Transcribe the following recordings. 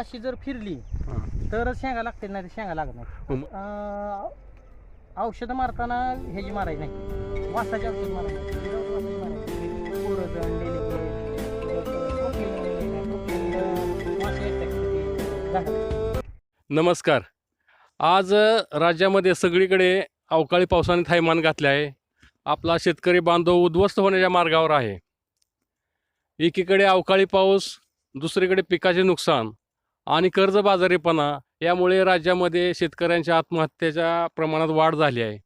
मधमाशी जर फिरली. तरच शेंगा लागते नाही शेंगा लागत नाही अं, औषधं मारताना ह्याची मारायची नाही. वासाची औषध मारायची. नमस्कार. आज अ, राज्यामध्ये सगळीकडे अवकाळी पावसाने थैमान घातले आहे. आपला शेतकरी बांधव उद्ध्वस्त होण्याच्या मार्गावर आहे. एकीकडे अवकाळी पाऊस दुसरीकडे पिकाचे नुकसान. आणि कर्जबाजारीपणा यामुळे राज्यामध्ये शेतकऱ्यांच्या आत्महत्येच्या प्रमाणात वाढ झाली आहे.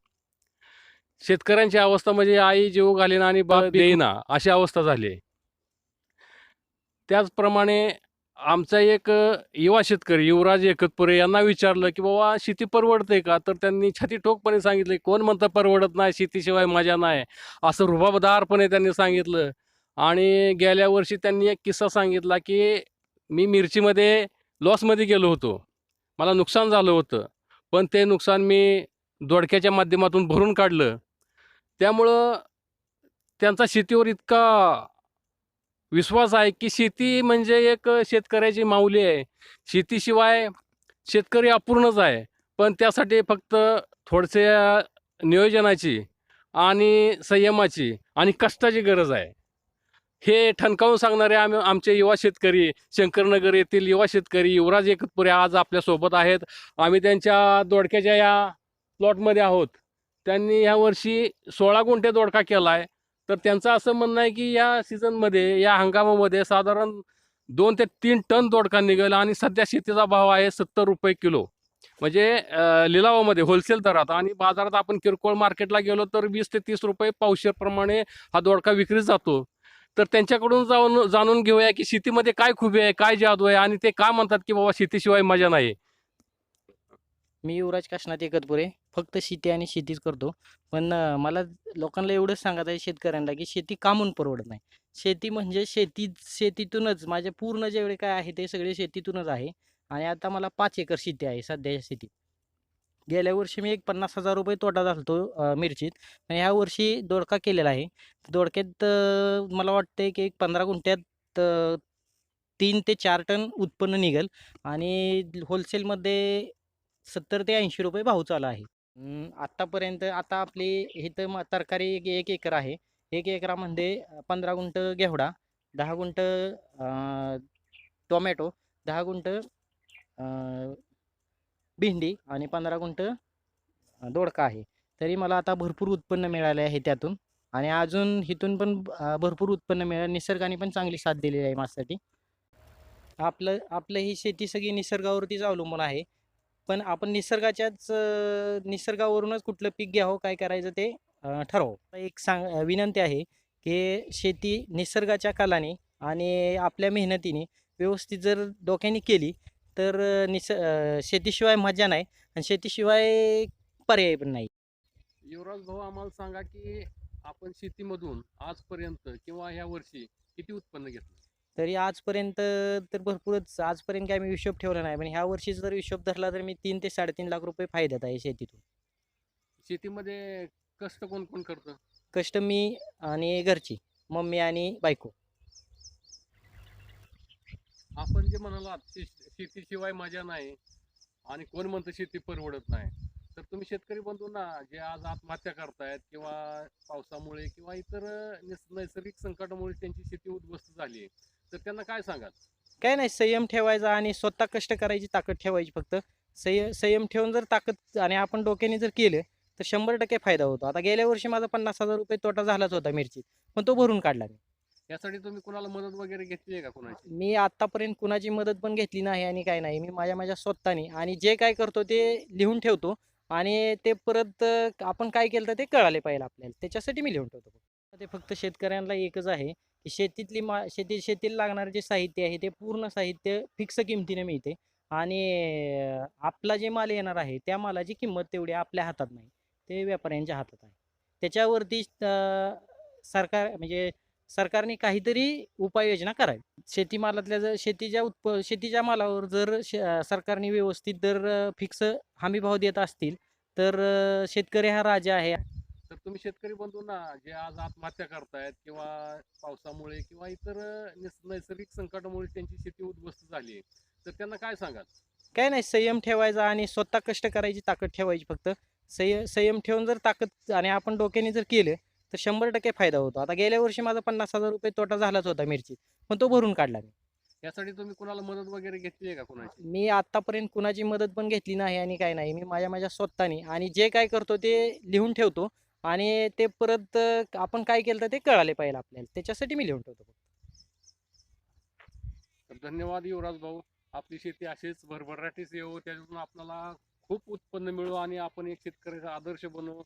शेतकऱ्यांची अवस्था म्हणजे आई जीव घालीना आणि बाप देईना अशी अवस्था झाली आहे. त्याचप्रमाणे आमचा एक युवा शेतकरी युवराज एकतपुरे यांना विचारलं की बाबा शेती परवडते का? तर त्यांनी छाती ठोकपणे सांगितलं कोण म्हणतं परवडत नाही शेतीशिवाय मजा नाही. असं रुबाबदारपणे त्यांनी सांगितलं. आणि गेल्या वर्षी त्यांनी एक किस्सा सांगितला की मी मिरचीमध्ये लॉसमध्ये गेलो होतो. मला नुकसान झालं होतं. पण ते नुकसान मी दोडक्याच्या माध्यमातून भरून काढलं. त्यामुळं त्यांचा शेतीवर इतका विश्वास आहे की शेती म्हणजे एक शेतकऱ्याची माऊली आहे. शेतीशिवाय शेतकरी अपूर्णच आहे. पण त्यासाठी फक्त थोडसे नियोजनाची आणि संयमाची आणि कष्टाची गरज आहे. हे ठणकावून सांगणारे आम्ही आमचे युवा शेतकरी शंकरनगर येथील युवा शेतकरी युवराज एकतपुरे आज आपल्यासोबत आहेत. आम्ही त्यांच्या दोडक्याच्या या प्लॉटमध्ये आहोत. त्यांनी ह्या वर्षी सोळा गुंठे दोडका केला आहे तर त्यांचं असं म्हणणं आहे की या सीझनमध्ये या हंगामामध्ये साधारण दोन ते तीन टन दोडका निघेल आणि सध्या शेतीचा भाव आहे सत्तर रुपये किलो. म्हणजे लिलावामध्ये होलसेल दरात आणि बाजारात आपण किरकोळ मार्केटला गेलो तर वीस ते तीस रुपये पावशेरप्रमाणे हा दोडका विक्रीत जातो. तर त्यांच्याकडून जाऊन जाणून घेऊया की शेतीमध्ये काय खुबी आहे काय जादू आहे आणि ते का म्हणतात की बाबा शेतीशिवाय मजा नाही. मी युवराज काशनाथ एकतपुरे फक्त शेती आणि शेतीच करतो. पण मला लोकांना एवढंच सांगत आहे शेतकऱ्यांना की शेती कामून परवडत नाही. शेती म्हणजे शेती शेतीतूनच माझे पूर्ण जेवढे काय आहे ते सगळे शेतीतूनच आहे. आणि आता मला पाच एकर शेती आहे सध्याच्या शेतीत. गेल्या वर्षी मी एक पन्नास हजार रुपये तोटा झालतो मिरचीत. पण ह्या वर्षी दोडका केलेला आहे. दोडक्यात मला वाटतंय की एक पंधरा गुंठ्यात तीन ते चार टन उत्पन्न निघेल. आणि होलसेलमध्ये सत्तर ते ऐंशी रुपये भाव चालू आहे. आत्तापर्यंत आता आपली इथं म तरकारी एक एक एकर आहे. एक एकरामध्ये पंधरा गुंठ घेवडा दहा गुंठ टोमॅटो दहा गुंठ भेंडी आणि पंधरा गुंठ दोडका आहे. तरी मला आता भरपूर उत्पन्न मिळाले आहे त्यातून. आणि अजून इथून पण भरपूर उत्पन्न मिळालं. निसर्गाने पण चांगली साथ दिलेली आहे माझ्यासाठी. आपलं आपलं ही शेती सगळी निसर्गावरतीच अवलंबून आहे. पण आपण निसर्गाच्याच निसर्गावरूनच कुठलं पीक घ्यावं काय करायचं ते अं, एक सांग विनंती आहे की शेती निसर्गाच्या कलाने आणि आपल्या मेहनतीने व्यवस्थित जर डोक्याने केली तर निस शेतीशिवाय मजा नाही आणि शेतीशिवाय पर्याय पण नाही. युवराज भाऊ आम्हाला सांगा की आपण शेतीमधून आजपर्यंत किंवा ह्या वर्षी किती उत्पन्न घेतलं? तरी आजपर्यंत तर भरपूरच आजपर्यंत काय मी हिशोब ठेवला नाही पण ह्या वर्षी जर हिशोब धरला तर मी तीन ते साडेतीन लाख रुपये फायद्यात आहे शेतीतून. शेतीमध्ये कष्ट कोण कोण करतं? कष्ट मी आणि घरची मम्मी आणि बायको. आपण जे म्हणालात शेतीशिवाय मजा नाही आणि कोण म्हणतं शेती परवडत नाही. तर तुम्ही शेतकरी बंधू ना जे आज आत्महत्या करतायत किंवा पावसामुळे किंवा इतर नैसर्गिक संकटामुळे त्यांची शेती उद्ध्वस्त झाली आहे तर त्यांना काय सांगाल? काय नाही संयम ठेवायचा आणि स्वतः कष्ट करायची ताकद ठेवायची फक्त. संय संयम ठेवून जर ताकद आणि आपण डोक्याने जर केलं तर शंभर टक्के फायदा होतो. आता गेल्या वर्षी माझा पन्नास हजार रुपये तोटा झालाच होता मिरची पण तो भरून काढला मी. यासाठी तुम्ही कुणाला मदत वगैरे घेतली आहे का कुणाची? मी आत्तापर्यंत कुणाची मदत पण घेतली नाही आणि काय नाही. मी माझ्या माझ्या स्वतःनी आणि जे काय करतो ते लिहून ठेवतो आणि ते परत आपण काय केलं तर ते कळाले पाहिजे आपल्याला. त्याच्यासाठी मी लिहून ठेवतो ते फक्त शेतकऱ्यांना एकच आहे की शेतीतली मा शेती शेतीला लागणारे जे साहित्य आहे ते पूर्ण साहित्य फिक्स किमतीने मिळते आणि आपला जे माल येणार आहे त्या मालाची किंमत तेवढी आपल्या हातात नाही. ते व्यापाऱ्यांच्या हातात आहे. त्याच्यावरती सरकार म्हणजे सरकारने काहीतरी उपाययोजना करावी. शेतीमालातल्या जर शेतीच्या उत्प शेतीच्या मालावर जर श सरकारने व्यवस्थित जर फिक्स हमी भाव देत असतील तर शेतकरी हा राजा आहे. तर तुम्ही शेतकरी बंधू ना जे आज आत्महत्या करतायत किंवा पावसामुळे किंवा इतर निस- नैसर्गिक संकटामुळे त्यांची शेती उद्ध्वस्त झाली आहे तर त्यांना काय सांगाल? काय नाही संयम ठेवायचा आणि स्वतः कष्ट करायची ताकद ठेवायची फक्त. संय संयम ठेवून जर ताकद आणि आपण डोक्याने जर केलं तर शंभर टक्के फायदा होतो. आता गेल्या वर्षी माझा पन्नास हजार रुपये तोटा झालाच होता मिरची पण तो भरून काढला मी. यासाठी तुम्ही कुणाला मदत वगैरे घेतली आहे का कुणाची? मी आतापर्यंत कुणाची मदत पण घेतली नाही आणि काय नाही. मी माझ्या माझ्या स्वतःनी आणि जे काय करतो ते लिहून ठेवतो आणि ते परत आपण काय केलं तर ते कळाले पाहिजे आपल्याला. त्याच्यासाठी मी लिहून ठेवतो तर धन्यवाद युवराज भाऊ. आपली शेती अशीच भरभराटीच येऊ त्याच्यातून आपल्याला खूप उत्पन्न मिळू आणि आपण एक शेतकऱ्याचा आदर्श बनवू.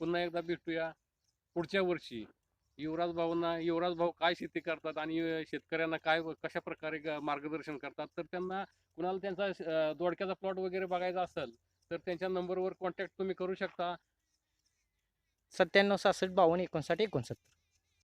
पुन्हा एकदा भेटूया. पुढच्या वर्षी युवराज भाऊंना युवराज भाऊ काय शेती करतात आणि शेतकऱ्यांना काय कशा प्रकारे मार्गदर्शन करतात तर त्यांना कुणाला त्यांचा दोडक्याचा प्लॉट वगैरे बघायचा असेल तर त्यांच्या नंबरवर कॉन्टॅक्ट तुम्ही करू शकता. सत्त्याण्णव सहासष्ट बावन्न एकोणसाठ एकोणसत्तर.